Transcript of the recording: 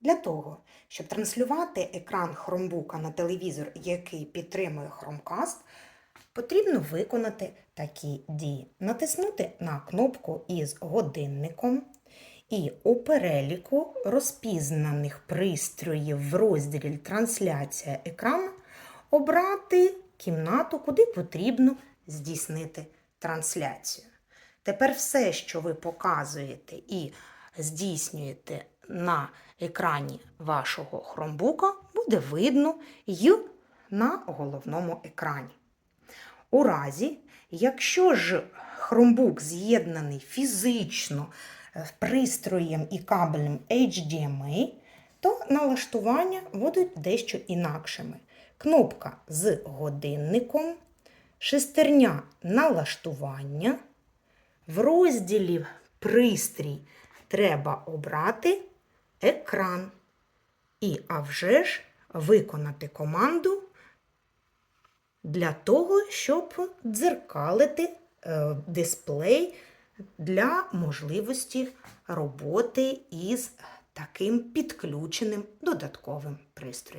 Для того, щоб транслювати екран хромбука на телевізор, який підтримує Chromecast, потрібно виконати такі дії: натиснути на кнопку із годинником і у переліку розпізнаних пристроїв в розділі Трансляція екрану обрати кімнату, куди потрібно здійснити трансляцію. Тепер все, що ви показуєте і здійснюєте на екрані вашого хромбука, буде видно й на головному екрані. У разі, якщо ж хромбук з'єднаний фізично е, пристроєм і кабелем HDMI, то налаштування будуть дещо інакшими. Кнопка з годинником, шестерня налаштування. В розділі Пристрій треба обрати екран. І, а вже ж, виконати команду для того, щоб дзеркалити е, дисплей для можливості роботи із таким підключеним додатковим пристроєм.